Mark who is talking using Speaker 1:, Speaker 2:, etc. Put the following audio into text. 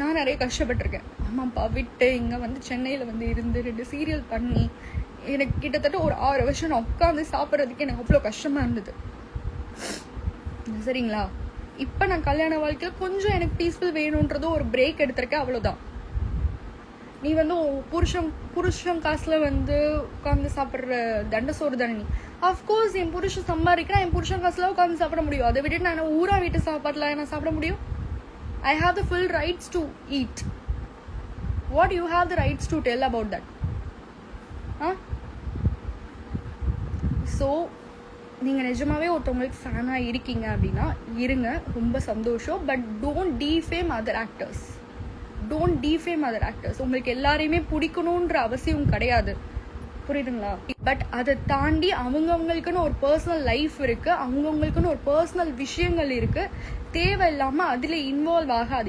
Speaker 1: நான் நிறைய கஷ்டப்பட்டிருக்கேன். அம்மா அப்பா விட்டு இங்கே வந்து சென்னையில் வந்து இருந்து ரெண்டு சீரியல் பண்ணி எனக்கு கிட்டத்தட்ட ஒரு ஆறு வருஷம் நான் உட்காந்து சாப்பிட்றதுக்கு எனக்கு அவ்வளோ கஷ்டமாக இருந்தது. சரிங்களா? இப்போ நான் கல்யாண வாழ்க்கையில் கொஞ்சம் எனக்கு பீஸ்ஃபுல் வேணுன்றதும் ஒரு பிரேக் எடுத்திருக்கேன் அவ்வளோதான் நீ வந்து புருஷன் புருஷன் காசில் வந்து உட்காந்து சாப்பிட்ற தண்ட சோறு தானே நீ? அஃப்கோர்ஸ் என் புருஷன் சம்பாதிக்கிறேன் என் புருஷன் காசுல உட்காந்து சாப்பிட முடியும். அதை விட்டுட்டு நான் ஊரா வீட்டு சாப்பாட்டில் நான் சாப்பிட முடியும்? I have the full rights to eat what you have the rights to tell about that ah so நீங்கள் நிஜமாவே ஒருத்தவங்களுக்கு ஃபேனாக இருக்கீங்க அப்படின்னா இருங்க ரொம்ப சந்தோஷம். But don't defame other actors don't defame other actors உங்களுக்கு எல்லாரையுமே பிடிக்கணுன்ற அவசியம் கிடையாது. புரியுதுங்களா? பட் அதை தாண்டி அவங்கவுங்களுக்குன்னு ஒரு பர்சனல் லைஃப் இருக்கு அவங்கவுங்களுக்குன்னு ஒரு பர்சனல் விஷயங்கள் இருக்கு. தேவையில்லாமல் அதுல இன்வால்வ் ஆகாது.